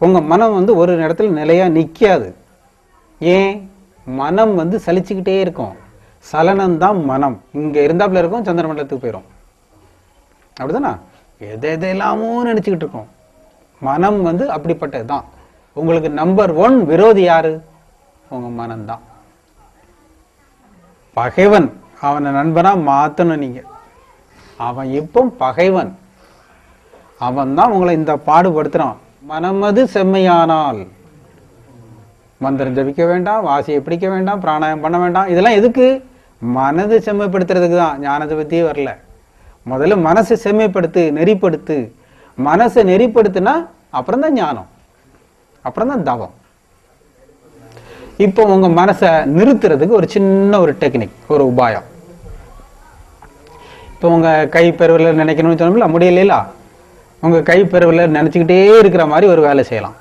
உங்கள் மனம் வந்து ஒரு இடத்துல நிலையாக நிற்காது ஏன்? மனம் வந்து சலிச்சுக்கிட்டே இருக்கும். சலனம் தான் மனம். இங்கே இருந்தாப்புல இருக்கும் சந்திரமண்டலத்துக்கு போயிடும் அப்படிதானா? எதை எதையெல்லாமோ நினச்சிக்கிட்டு இருக்கோம். மனம் வந்து அப்படிப்பட்டது தான். உங்களுக்கு நம்பர் ஒன் விரோதி யாரு? உங்க மனம்தான் பகைவன். அவனை நண்பனா மாத்தணும் நீங்க. அவன் இப்போ பகைவன். அவன் தான் உங்களை இந்த பாடுபடுத்துறான். மனமது செம்மையானால். மந்திரம் ஜபிக்க வேண்டாம் வாசியை பிடிக்க வேண்டாம் பிராணாயம் பண்ண வேண்டாம். இதெல்லாம் எதுக்கு? மனது செம்மைப்படுத்துறதுக்கு தான். ஞானத்தை பற்றியே வரல. முதல்ல மனசை செம்மைப்படுத்து நெறிப்படுத்து. மனசை நெறிப்படுத்துனா அப்புறம் தான் ஞானம். அப்புறம் தான் தவம். இப்போ உங்க மனசை நிறுத்துறதுக்கு ஒரு சின்ன ஒரு டெக்னிக் ஒரு உபாயம். இப்போ உங்க கை பெருவிரல் நினைக்கணும்னு சொன்னோம்ல முடியலையா உங்கள் கை நினச்சிக்கிட்டே இருக்கிற மாதிரி ஒரு வேலை செய்யலாம்.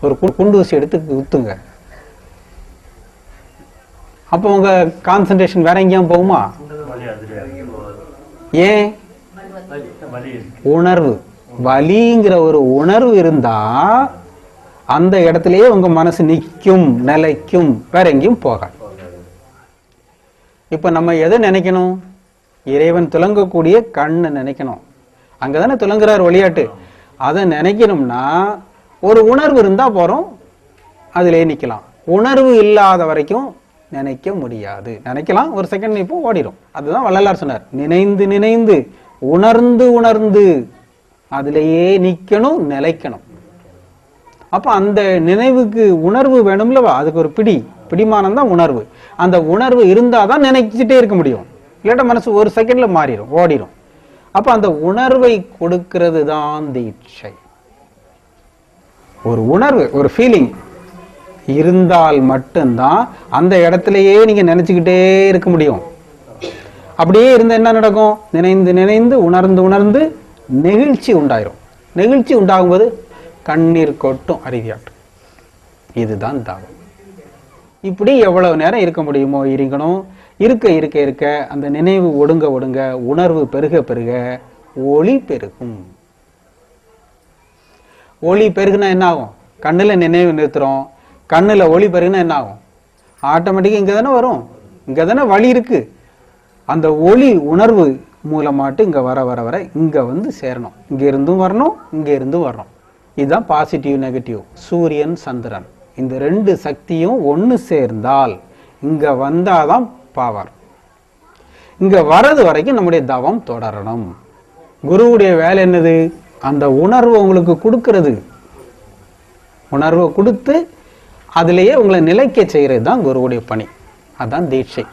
ஒரு கு- குண்டூசி எடுத்து குத்துங்க. அப்போ உங்கள் கான்சன்ட்ரேஷன் வேற எங்கேயும் போகுமா? ஏன்? உணர்வு. வலிங்கிற ஒரு உணர்வு இருந்தா அந்த இடத்துலயே உங்க மனசு நிற்கும் நிலைக்கும் வேற எங்கேயும் போகாது. இப்போ நம்ம எதை நினைக்கணும்? இறைவன் துலங்கக்கூடிய கண்ணை நினைக்கணும். அங்கதானே துலங்குறார் விளையாட்டு அதை நினைக்கணும்னா ஒரு உணர்வு இருந்தா போறோம் அதிலே நிக்கலாம். உணர்வு இல்லாத வரைக்கும் நினைக்க முடியாது. நினைக்கலாம் ஒரு செகண்ட் இப்போ ஓடிடும் அதுதான் வள்ளலார் சொன்னார். நினைந்து நினைந்து உணர்ந்து உணர்ந்து அதிலேயே நிக்கணும் நிலைக்கணும். அப்ப அந்த நினைவுக்கு உணர்வு வேணும்லவா அதுக்கு ஒரு பிடி. பிடிமானம் தான் உணர்வு. அந்த உணர்வு இருந்தாதான் தான் நினைச்சிட்டே இருக்க முடியும். இல்லாட்ட மனசு ஒரு செகண்ட்ல மாறிடும் ஓடிடும் அப்ப அந்த உணர்வை கொடுக்கிறது தான் தீட்சை. ஒரு உணர்வு ஒரு ஃபீலிங் இருந்தால் மட்டும்தான் அந்த இடத்துலயே நீங்க நினைச்சுக்கிட்டே இருக்க முடியும். அப்படியே இருந்தால் என்ன நடக்கும்? நினைந்து நினைந்து உணர்ந்து உணர்ந்து நெகிழ்ச்சி உண்டாயிரும். நெகிழ்ச்சி உண்டாகும்போது கண்ணீர் கொட்டும் அருவியாட்டும் இதுதான் தாகம் இப்படி எவ்வளவு நேரம் இருக்க முடியுமோ இருக்கணும். இருக்க இருக்க இருக்க அந்த நினைவு ஒடுங்க ஒடுங்க உணர்வு பெருக பெருக ஒளி பெருகும். ஒளி பெருகுனா என்ன ஆகும்? கண்ணில் நினைவு நிறுத்துறோம். கண்ணில் ஒளி பெருகுனா என்ன ஆகும்? ஆட்டோமேட்டிக்காக இங்கே தானே வரும். இங்கே தானே வழி இருக்கு. அந்த ஒளி உணர்வு மூலமாட்டு இங்கே வர வர வர இங்கே வந்து சேரணும். இங்கே இருந்தும் வரணும் இங்கே இருந்தும் வரணும். இதுதான் பாசிட்டிவ் நெகட்டிவ் சூரியன் சந்திரன். இந்த ரெண்டு சக்தியும் ஒன்று சேர்ந்தால் இங்கே வந்தால் தான் பவர் இங்க வர்றது வரைக்கும் நம்முடைய தவம் தொடரணும். குருவுடைய வேலை என்னது? அந்த உணர்வு உங்களுக்கு கொடுக்கறது. உணர்வை கொடுத்து அதிலேயே உங்களை நிலைக்க செய்கிறது தான் குருவுடைய பணி. அதான் தீட்சை.